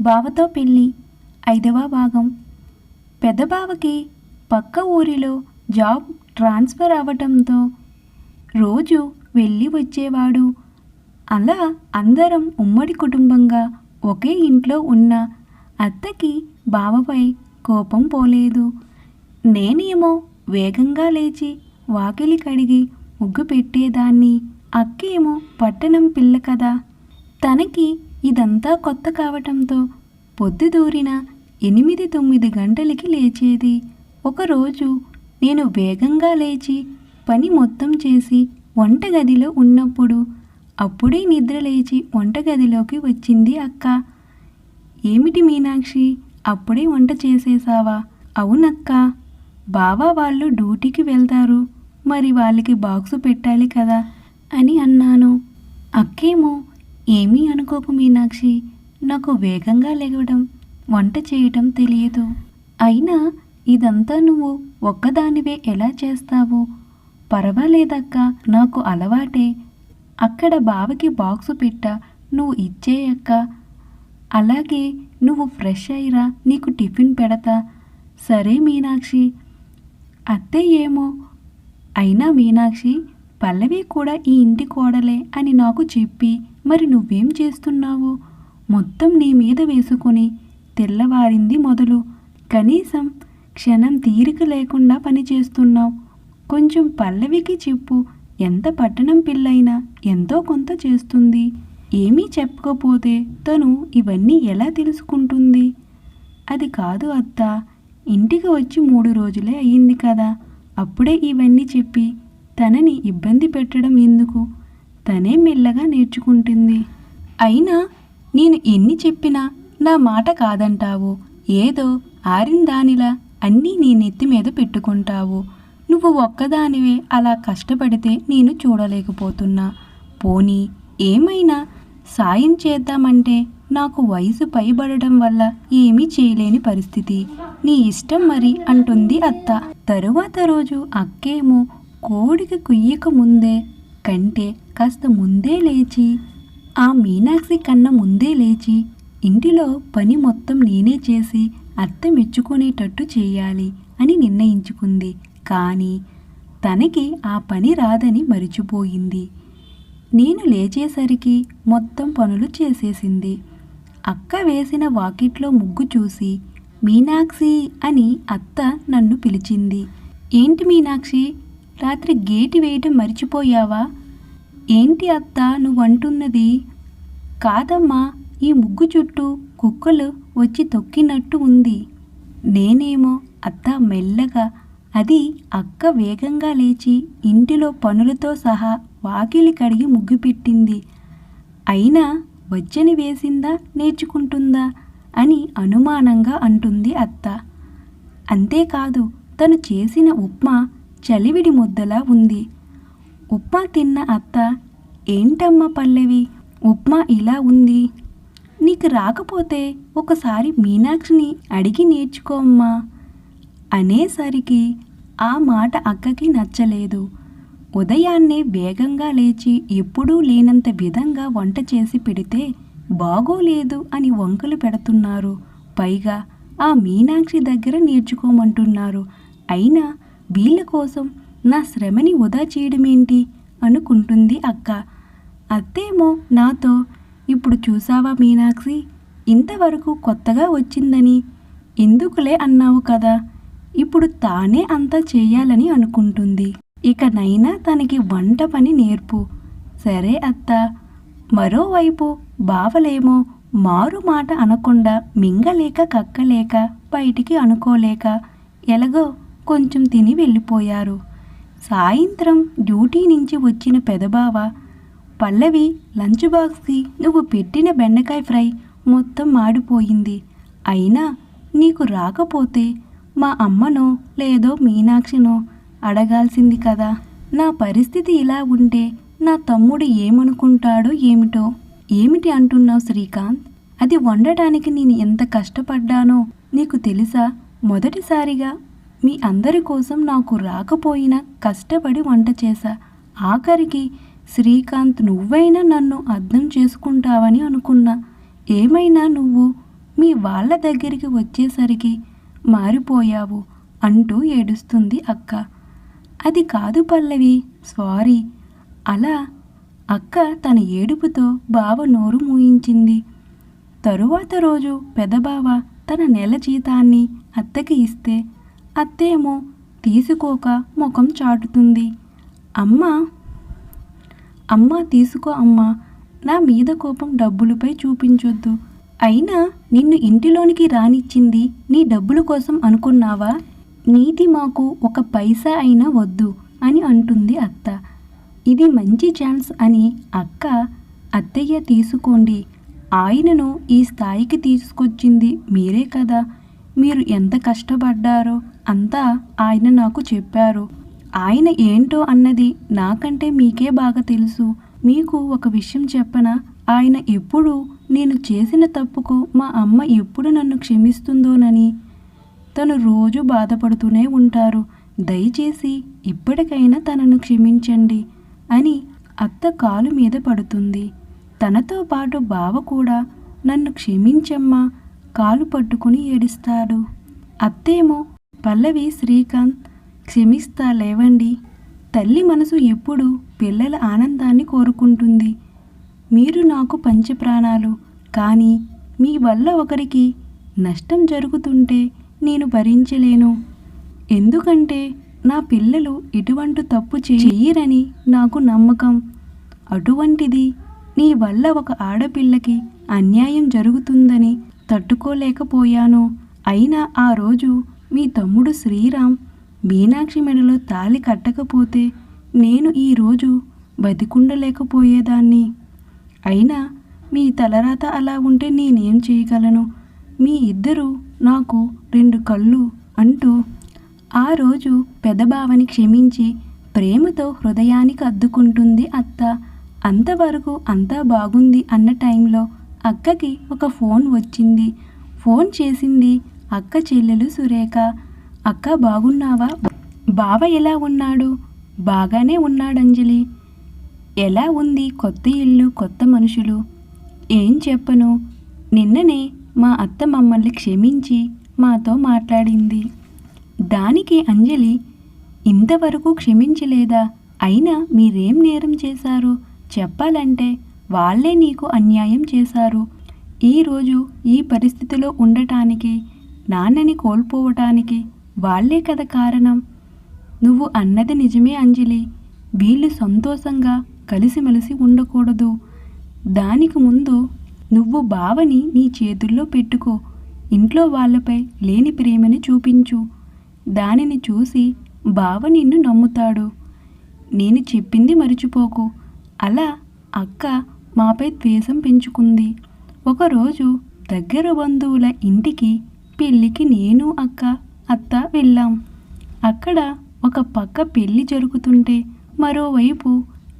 బావతో పెళ్ళి. ఐదవ భాగం. పెద్ద బావకి పక్క ఊరిలో జాబ్ ట్రాన్స్ఫర్ అవ్వటంతో రోజు వెళ్ళి వచ్చేవాడు. అలా అందరం ఉమ్మడి కుటుంబంగా ఒకే ఇంట్లో ఉన్న అత్తకి బావపై కోపం పోలేదు. నేనేమో వేగంగా లేచి వాకిలి కడిగి ముగ్గు పెట్టేదాన్ని. అక్కేమో పట్టణం పిల్ల కదా. తనకి ఇదంతా కొత్త కావటంతో పొద్దుదూరిన ఎనిమిది తొమ్మిది గంటలకి లేచేది. ఒకరోజు నేను వేగంగా లేచి పని మొత్తం చేసి వంటగదిలో ఉన్నప్పుడు అప్పుడే నిద్ర లేచి వంటగదిలోకి వచ్చింది అక్క. ఏమిటి మీనాక్షి అప్పుడే వంట చేసేసావా అవునక్క బావా వాళ్ళు డ్యూటీకి వెళ్తారు మరి వాళ్ళకి బాక్సు పెట్టాలి కదా అని అన్నాను. అక్కేమో ఏమీ అనుకోకు మీనాక్షి. నాకు వేగంగా లెగవడం వంట చేయటం తెలియదు. అయినా ఇదంతా నువ్వు ఒక్కదానివే ఎలా చేస్తావు? పర్వాలేదక్క నాకు అలవాటే. అక్కడ బావకి బాక్సు పెట్ట నువ్వు ఇచ్చేయక్క అలాగే నువ్వు ఫ్రెష్ అయ్యిరా నీకు టిఫిన్ పెడతా. సరే మీనాక్షి. అత్తే ఏమో. అయినా మీనాక్షి పల్లవి కూడా ఈ ఇంటి కోడలే అని నాకు చెప్పి మరి నువ్వేం చేస్తున్నావు? మొత్తం నీ మీద వేసుకొని తెల్లవారింది మొదలు. కనీసం క్షణం తీరిక లేకుండా పని చేస్తున్నావు. కొంచెం పల్లవికి చెప్పు. ఎంత పట్టణం పిల్లైనా ఎంతో కొంత చేస్తుంది. ఏమీ చెప్పకపోతే తను ఇవన్నీ ఎలా తెలుసుకుంటుంది? అది కాదు అత్త. ఇంటికి వచ్చి మూడు రోజులే అయ్యింది కదా. అప్పుడే ఇవన్నీ చెప్పి తనని ఇబ్బంది పెట్టడం ఎందుకు? తనే మెల్లగా నేర్చుకుంటుంది. అయినా నేను ఎన్ని చెప్పినా నా మాట కాదంటావు. ఏదో ఆరిందానిలా అన్నీ నీ నెత్తి మీద పెట్టుకుంటావు. నువ్వు ఒక్కదానివే అలా కష్టపడితే నేను చూడలేకపోతున్నా. పోనీ ఏమైనా సాయం చేద్దామంటే నాకు వయసు పైబడటం వల్ల ఏమీ చేయలేని పరిస్థితి. నీ ఇష్టం మరి అంటుంది అత్త. తరువాత రోజు అక్కేమో కోడికి కుయ్యక ముందే కంటే కాస్త ముందే లేచి ఆ మీనాక్షి కన్నా ముందే లేచి ఇంటిలో పని మొత్తం నేనే చేసి అత్త మెచ్చుకునేటట్టు చేయాలి అని నిర్ణయించుకుంది. కానీ తనకి ఆ పని రాదని మరిచిపోయింది. నేను లేచేసరికి మొత్తం పనులు చేసేసింది. అక్క వేసిన వాకిట్లో ముగ్గు చూసి మీనాక్షి అని అత్త నన్ను పిలిచింది. ఏంటి మీనాక్షి? రాత్రి గేటు వేయటం మర్చిపోయావా? ఏంటి అత్త నువ్వంటున్నది? కాదమ్మా ఈ ముగ్గు చుట్టూ కుక్కలు వచ్చి తొక్కినట్టు ఉంది. నేనేమో అత్త మెల్లగా అది అక్క వేగంగా లేచి ఇంటిలో పనులతో సహా వాకిలి కడిగి ముగ్గు పెట్టింది. అయినా వచ్చని వేసిందా నేర్చుకుంటుందా అని అనుమానంగా అంటుంది అత్త. అంతేకాదు తను చేసిన ఉప్మా చలివిడి ముద్దలా ఉంది. ఉప్మా తిన్న అత్త ఏంటమ్మా పల్లవి? ఉప్మా ఇలా ఉంది. నీకు రాకపోతే ఒకసారి మీనాక్షిని అడిగి నేర్చుకోమ్మా అనేసరికి ఆ మాట అక్కకి నచ్చలేదు. ఉదయాన్నే వేగంగా లేచి ఎప్పుడూ లేనంత విధంగా వంట చేసి పెడితే బాగోలేదు అని వంకలు పెడుతున్నారు. పైగా ఆ మీనాక్షి దగ్గర నేర్చుకోమంటున్నారు. అయినా వీళ్ళ కోసం నా శ్రమని వృధా చేయడమేంటి? అనుకుంటుంది అక్క. అత్తేమో నాతో ఇప్పుడు చూసావా మీనాక్షి? ఇంతవరకు కొత్తగా వచ్చిందని. ఎందుకులే అన్నావు కదా? ఇప్పుడు తానే అంతా చేయాలని అనుకుంటుంది. ఇకనైనా తనకి వంట పని నేర్పు. సరే అత్త. మరోవైపు బావలేమో మారు మాట అనకుండా మింగలేక కక్కలేక బయటికి అనుకోలేక ఎలాగో కొంచెం తిని వెళ్ళిపోయారు. సాయంత్రం డ్యూటీ నుంచి వచ్చిన పెదబావ పల్లవి లంచ్ బాక్స్కి నువ్వు పెట్టిన బెండకాయ ఫ్రై మొత్తం మాడిపోయింది. అయినా నీకు రాకపోతే మా అమ్మనో లేదో మీనాక్షినో అడగాల్సింది కదా. నా పరిస్థితి ఇలా ఉంటే నా తమ్ముడు ఏమనుకుంటాడో ఏమిటో? ఏమిటి అంటున్నావు శ్రీకాంత్? అది వండటానికి నేను ఎంత కష్టపడ్డానో నీకు తెలుసా? మొదటిసారిగా మీ అందరి కోసం నాకు రాకపోయినా కష్టపడి వంట చేశా. ఆఖరికి శ్రీకాంత్ నువ్వైనా నన్ను అర్థం చేసుకుంటావని అనుకున్నా. ఏమైనా నువ్వు మీ వాళ్ళ దగ్గరికి వచ్చేసరికి మారిపోయావు అంటూ ఏడుస్తుంది అక్క. అది కాదు పల్లవి సారీ. అలా అక్క తన ఏడుపుతో బావ నోరు మూయించింది. తరువాత రోజు పెదబావ తన నెల జీతాన్ని అత్తకి ఇస్తే అత్తేమో తీసుకోక ముఖం చాటుతుంది. అమ్మ అమ్మ తీసుకో అమ్మా నా మీద కోపం డబ్బులపై చూపించొద్దు. అయినా నిన్ను ఇంటిలోనికి రానిచ్చింది నీ డబ్బుల కోసం అనుకున్నావా? నీటి మాకు ఒక పైసా అయినా వద్దు అని అంటుంది అత్త. ఇది మంచి ఛాన్స్ అని అక్క అత్తయ్య తీసుకోండి. ఆయనను ఈ స్థాయికి తీసుకొచ్చింది మీరే కదా. మీరు ఎంత కష్టపడ్డారో. అంతా ఆయన నాకు చెప్పారు. ఆయన ఏంటో అన్నది నాకంటే మీకే బాగా తెలుసు. మీకు ఒక విషయం చెప్పనా? ఆయన ఎప్పుడు నేను చేసిన తప్పుకు మా అమ్మ ఎప్పుడు నన్ను క్షమిస్తుందోనని. తను రోజు బాధపడుతూనే ఉంటారు. దయచేసి ఇప్పటికైనా తనను క్షమించండి అని అత్త కాలు మీద పడుతుంది. తనతో పాటు బావ కూడా నన్ను క్షమించమ్మా కాలు పట్టుకుని ఏడుస్తాడు. అత్తేమో పల్లవి శ్రీకాంత్ క్షమిస్తా లేవండి. తల్లి మనసు ఎప్పుడు పిల్లల ఆనందాన్ని కోరుకుంటుంది. మీరు నాకు పంచప్రాణాలు కానీ మీ వల్ల ఒకరికి నష్టం జరుగుతుంటే నేను భరించలేను. ఎందుకంటే నా పిల్లలు ఎటువంటి తప్పు చేయరని నాకు నమ్మకం. అటువంటిది నీ వల్ల ఒక ఆడపిల్లకి అన్యాయం జరుగుతుందని తట్టుకోలేకపోయాను. అయినా ఆ రోజు మీ తమ్ముడు శ్రీరామ్ మీనాక్షి మెడలో తాళి కట్టకపోతే నేను ఈరోజు బతికుండలేకపోయేదాన్ని. అయినా మీ తలరాత అలా ఉంటే నేనేం చేయగలను? మీ ఇద్దరు నాకు రెండు కళ్ళు అంటూ ఆ రోజు పెదబావని క్షమించి ప్రేమతో హృదయానికి అద్దుకుంటుంది అత్త. అంతవరకు అంతా బాగుంది అన్న టైంలో అక్కకి ఒక ఫోన్ వచ్చింది. ఫోన్ చేసింది అక్క చెల్లెలు సురేఖ అక్క బాగున్నావా? బావ ఎలా ఉన్నాడు? బాగానే ఉన్నాడు అంజలి ఎలా ఉంది కొత్త ఇల్లు కొత్త మనుషులు? ఏం చెప్పను? నిన్ననే మా అత్త మమ్మల్ని క్షమించి మాతో మాట్లాడింది. దానికి అంజలి ఇంతవరకు క్షమించలేదా? అయినా మీరేం నేరం చేశారు? చెప్పాలంటే వాళ్ళే నీకు అన్యాయం చేశారు. ఈరోజు ఈ పరిస్థితిలో ఉండటానికి నాన్నని కోల్పోవటానికి వాళ్ళే కదా కారణం. నువ్వు అన్నది నిజమే అంజలి. వీళ్ళు సంతోషంగా కలిసిమెలిసి ఉండకూడదు. దానికి ముందు నువ్వు బావని నీ చేతుల్లో పెట్టుకో. ఇంట్లో వాళ్ళపై లేని ప్రేమని చూపించు. దానిని చూసి బావ నిన్ను నమ్ముతాడు. నేను చెప్పింది మర్చిపోకు. అలా అక్క మాపై ద్వేషం పెంచుకుంది. ఒకరోజు దగ్గర బంధువుల ఇంటికి పెళ్ళికి నేను అక్క అత్త వెళ్ళాం. అక్కడ ఒక పక్క పెళ్ళి జరుగుతుంటే మరోవైపు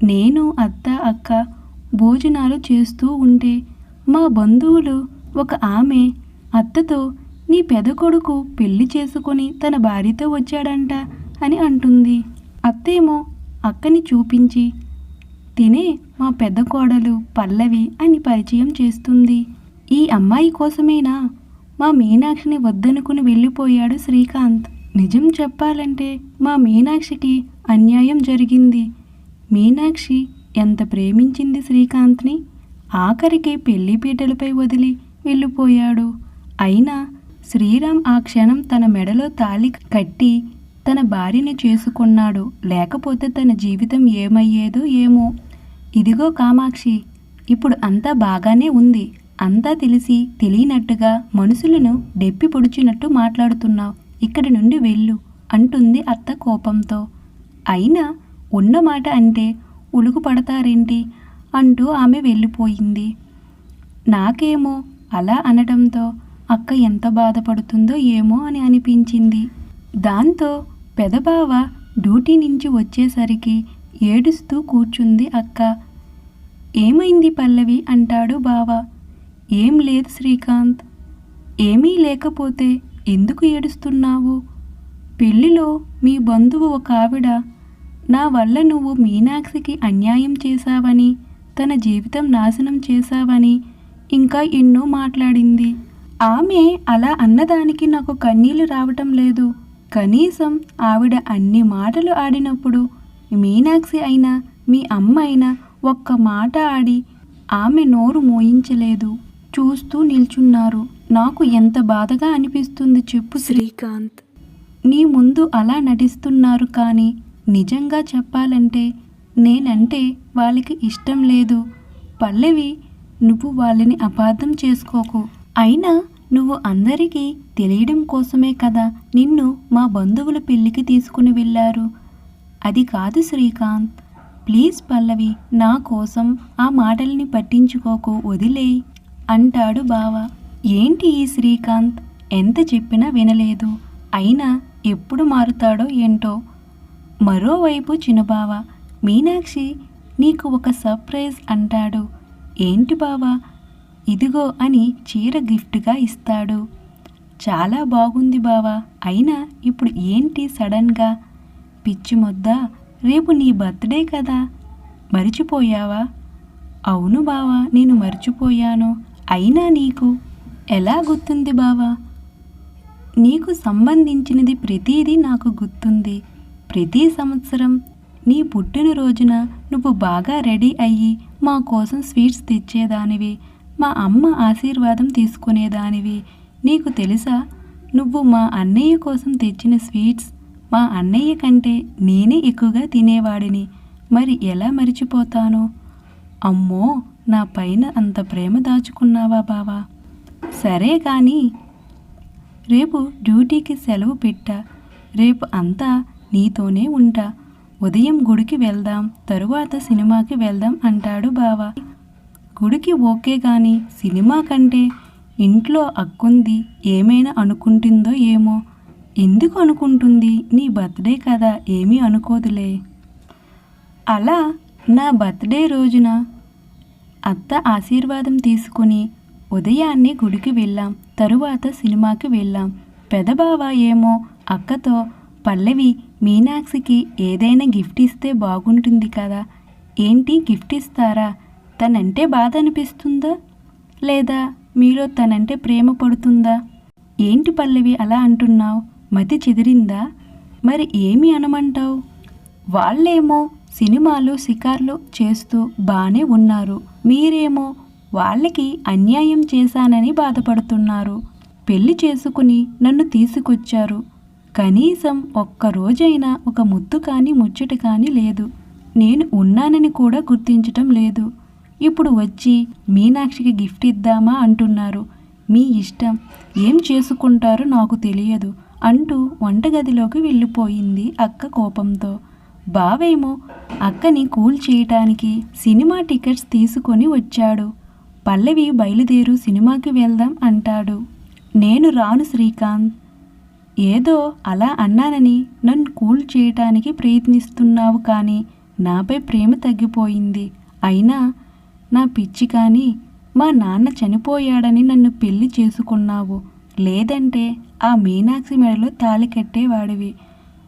నేను అత్త అక్క భోజనాలు చేస్తూ ఉంటే మా బంధువులు ఒక ఆమె అత్తతో నీ పెద కొడుకు పెళ్ళి చేసుకొని తన భార్యతో వచ్చాడంట అని అంటుంది. అత్తేమో అక్కని చూపించి తినే మా పెద్ద కోడలు పల్లవి అని పరిచయం చేస్తుంది. ఈ అమ్మాయి కోసమేనా? మా మీనాక్షిని వద్దనుకుని వెళ్ళిపోయాడు శ్రీకాంత్. నిజం చెప్పాలంటే మా మీనాక్షికి అన్యాయం జరిగింది. మీనాక్షి ఎంత ప్రేమించింది శ్రీకాంత్ని? ఆఖరికి పెళ్ళి పీటలపై వదిలి వెళ్ళిపోయాడు. అయినా శ్రీరామ్ ఆ క్షణం తన మెడలో తాళి కట్టి తన భార్యని చేసుకున్నాడు. లేకపోతే తన జీవితం ఏమయ్యేదో ఏమో. ఇదిగో కామాక్షి ఇప్పుడు అంతా బాగానే ఉంది. అంతా తెలిసి తెలియనట్టుగా మనుషులను డెప్పి పొడిచినట్టు మాట్లాడుతున్నావు. ఇక్కడి నుండి వెళ్ళు అంటుంది అత్త కోపంతో. అయినా ఉన్న మాట అంటే ఉలుకు పడతారేంటి? అంటూ ఆమె వెళ్ళిపోయింది. నాకేమో అలా అనడంతో అక్క ఎంత బాధపడుతుందో ఏమో అని అనిపించింది. దాంతో పెదబావ డ్యూటీ నుంచి వచ్చేసరికి ఏడుస్తూ కూర్చుంది అక్క. ఏమైంది పల్లవి? అంటాడు బావ. ఏం లేదు శ్రీకాంత్. ఏమీ లేకపోతే ఎందుకు ఏడుస్తున్నావు? పెళ్ళిలో మీ బంధువు ఒక ఆవిడ నా వల్ల నువ్వు మీనాక్షికి అన్యాయం చేశావని తన జీవితం నాశనం చేశావని ఇంకా ఎన్నో మాట్లాడింది. ఆమె అలా అన్నదానికి నాకు కన్నీళ్ళు రావటం లేదు. కనీసం ఆవిడ అన్ని మాటలు ఆడినప్పుడు మీనాక్షి అయినా మీ అమ్మ అయినా ఒక్క మాట ఆడి ఆమె నోరు మోయించలేదు. చూస్తూ నిల్చున్నారు. నాకు ఎంత బాధగా అనిపిస్తుంది చెప్పు శ్రీకాంత్. నీ ముందు అలా నటిస్తున్నారు కానీ నిజంగా చెప్పాలంటే నేనంటే వాళ్ళకి ఇష్టం లేదు. పల్లవి నువ్వు వాళ్ళని అపార్థం చేసుకోకు. అయినా నువ్వు అందరికీ తెలియడం కోసమే కదా నిన్ను మా బంధువుల పెళ్ళికి తీసుకుని వెళ్ళారు. అది కాదు శ్రీకాంత్. ప్లీజ్ పల్లవి నా కోసం ఆ మాటల్ని పట్టించుకోకు వదిలేయ్. అంటాడు బావ. ఏంటి ఈ శ్రీకాంత్? ఎంత చెప్పినా వినలేదు. అయినా ఎప్పుడు మారుతాడో ఏంటో. మరోవైపు చిన్నబావ మీనాక్షి నీకు ఒక సర్ప్రైజ్ అంటాడు. ఏంటి బావా? ఇదిగో అని చీర గిఫ్ట్గా ఇస్తాడు. చాలా బాగుంది బావా. అయినా ఇప్పుడు ఏంటి సడన్గా? పిచ్చి మొద్ద? రేపు నీ బర్త్డే కదా. మరిచిపోయావా? అవును బావా నేను మర్చిపోయాను. అయినా నీకు ఎలా గుర్తుంది బావా? నీకు సంబంధించినది ప్రతిదీ నాకు గుర్తుంది. ప్రతి సంవత్సరం నీ పుట్టినరోజున నువ్వు బాగా రెడీ అయ్యి మా కోసం స్వీట్స్ తెచ్చేదానివి మా అమ్మ ఆశీర్వాదం తీసుకునేదానివి. నీకు తెలుసా? నువ్వు మా అన్నయ్య కోసం తెచ్చిన స్వీట్స్ మా అన్నయ్య కంటే నేనే ఎక్కువగా తినేవాడిని. మరి ఎలా మరిచిపోతాను? అమ్మో! నా పైన అంత ప్రేమ దాచుకున్నావా బావా? సరే కానీ రేపు డ్యూటీకి సెలవు పెట్టా. రేపు అంతా నీతోనే ఉంటా. ఉదయం గుడికి వెళ్దాం తరువాత సినిమాకి వెళ్దాం అంటాడు బావ. గుడికి ఓకే కానీ సినిమా కంటే ఇంట్లో అక్కుంది ఏమైనా అనుకుంటుందో ఏమో. ఎందుకు అనుకుంటుంది? నీ బర్త్డే కదా ఏమీ అనుకోదులే. అలా నా బర్త్డే రోజున అత్త ఆశీర్వాదం తీసుకుని ఉదయాన్నే గుడికి వెళ్ళాం. తరువాత సినిమాకి వెళ్ళాం. పెదబావ ఏమో అక్కతో పల్లవి మీనాక్షికి ఏదైనా గిఫ్ట్ ఇస్తే బాగుంటుంది కదా. ఏంటి గిఫ్ట్ ఇస్తారా? తనంటే బాధ అనిపిస్తుందా? లేదా మీలో తనంటే ప్రేమ పడుతుందా? ఏంటి పల్లవి అలా అంటున్నావు? మతి చెదిరిందా? మరి ఏమి అనమంటావు? వాళ్ళేమో సినిమాలు షికార్లు చేస్తూ బానే ఉన్నారు. మీరేమో వాళ్ళకి అన్యాయం చేశానని బాధపడుతున్నారు. పెళ్ళి చేసుకుని నన్ను తీసుకొచ్చారు. కనీసం ఒక్క రోజైనా ఒక ముద్దు కానీ ముచ్చట కానీ లేదు. నేను ఉన్నానని కూడా గుర్తించటం లేదు. ఇప్పుడు వచ్చి మీనాక్షికి గిఫ్ట్ ఇద్దామా అంటున్నారు. మీ ఇష్టం. ఏం చేసుకుంటారో నాకు తెలియదు అంటూ వంటగదిలోకి వెళ్ళిపోయింది అక్క కోపంతో. బావేమో అక్కని కూల్ చేయటానికి సినిమా టికెట్స్ తీసుకొని వచ్చాడు. పల్లవి బయలుదేరు సినిమాకి వెళ్దాం అంటాడు. నేను రాను శ్రీకాంత్. ఏదో అలా అన్నానని నన్ను కూల్ చేయటానికి ప్రయత్నిస్తున్నావు కానీ నాపై ప్రేమ తగ్గిపోయింది. అయినా నా పిచ్చి కానీ మా నాన్న చనిపోయాడని నన్ను పెళ్ళి చేసుకున్నావు. లేదంటే ఆ మీనాక్షి మెడలో తాళి కట్టేవాడివి.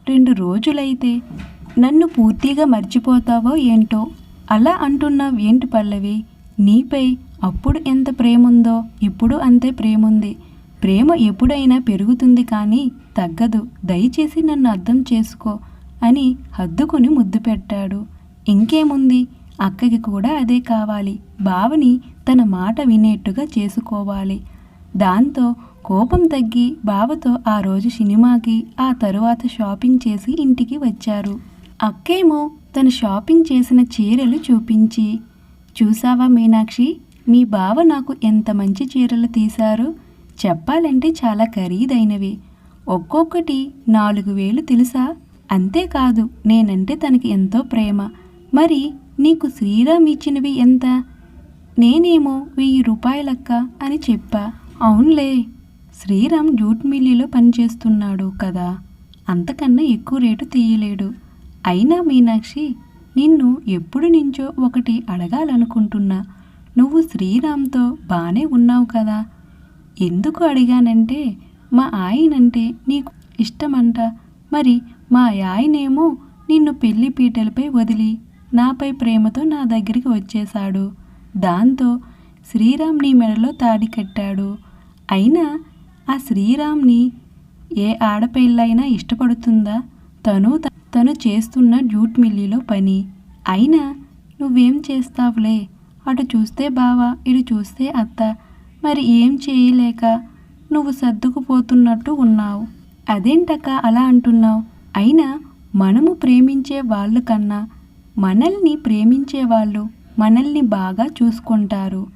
రెండు రోజులైతే నన్ను పూర్తిగా మర్చిపోతావో ఏంటో అలా అంటున్నావు ఏంటి పల్లవి? నీపై అప్పుడు ఎంత ప్రేముందో ఇప్పుడు అంతే ప్రేముంది. ప్రేమ ఎప్పుడైనా పెరుగుతుంది కానీ తగ్గదు. దయచేసి నన్ను అర్థం చేసుకో అని హద్దుకుని ముద్దు పెట్టాడు. ఇంకేముంది? అక్కకి కూడా అదే కావాలి. బావని తన మాట వినేట్టుగా చేసుకోవాలి. దాంతో కోపం తగ్గి బావతో ఆ రోజు సినిమాకి ఆ తరువాత షాపింగ్ చేసి ఇంటికి వచ్చారు. అక్కేమో తను షాపింగ్ చేసిన చీరలు చూపించి చూసావా మీనాక్షి మీ బావ నాకు ఎంత మంచి చీరలు తీశారు? చెప్పాలంటే చాలా ఖరీదైనవి. ఒక్కొక్కటి నాలుగు వేలు తెలుసా? అంతేకాదు నేనంటే తనకి ఎంతో ప్రేమ. మరి నీకు శ్రీరామ్ ఇచ్చినవి ఎంత? నేనేమో వెయ్యి రూపాయలక్క అని చెప్పా. అవునులే శ్రీరామ్ జూట్ మిల్లీలో పనిచేస్తున్నాడు కదా అంతకన్నా ఎక్కువ రేటు తీయలేడు. అయినా మీనాక్షి నిన్ను ఎప్పుడు నుంచో ఒకటి అడగాలనుకుంటున్నా. నువ్వు శ్రీరామ్తో బాగానే ఉన్నావు కదా. ఎందుకు అడిగానంటే మా ఆయనంటే నీకు ఇష్టమంట. మరి మా ఆయనేమో నిన్ను పెళ్ళి పీటలపై వదిలి నాపై ప్రేమతో నా దగ్గరికి వచ్చేశాడు. దాంతో శ్రీరామ్ నీ మెడలో తాడి కట్టాడు. అయినా ఆ శ్రీరామ్ని ఏ ఆడపిల్లైనా ఇష్టపడుతుందా? తను త- తను చేస్తున్న జూట్ మిల్లీలో పని. అయినా నువ్వేం చేస్తావులే? అటు చూస్తే బావ ఇటు చూస్తే అత్త. మరి ఏం చేయలేక నువ్వు సర్దుకుపోతున్నట్టు ఉన్నావు. అదేంటక్క అలా అంటున్నావు? అయినా మనము ప్రేమించే వాళ్ళు కన్నా మనల్ని ప్రేమించే వాళ్ళు మనల్ని బాగా చూసుకుంటారు.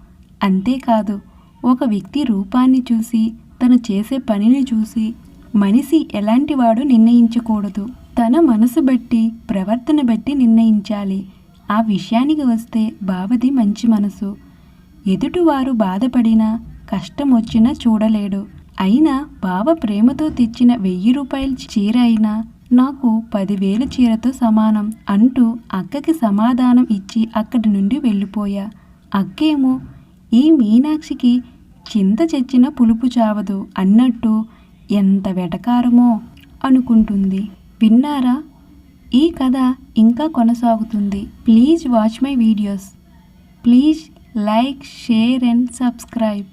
అంతేకాదు ఒక వ్యక్తి రూపాన్ని చూసి తను చేసే పనిని చూసి మనిషి ఎలాంటివాడు నిర్ణయించకూడదు. తన మనసు బట్టి ప్రవర్తన బట్టి నిర్ణయించాలి. ఆ విషయానికి వస్తే బావది మంచి మనసు. ఎదుటివారు బాధపడినా కష్టం వచ్చినా చూడలేడు. అయినా బావ ప్రేమతో తెచ్చిన వెయ్యి రూపాయల చీర అయినా నాకు పదివేల చీరతో సమానం అంటూ అక్కకి సమాధానం ఇచ్చి అక్కడి నుండి వెళ్ళిపోయా. అక్కేమో ఈ మీనాక్షికి చింత చచ్చిన పులుపు చావదు అన్నట్టు ఎంత వెటకారమో అనుకుంటుంది. విన్నారా? ఈ కథ ఇంకా కొనసాగుతుంది. Please watch my videos. Please like share and subscribe.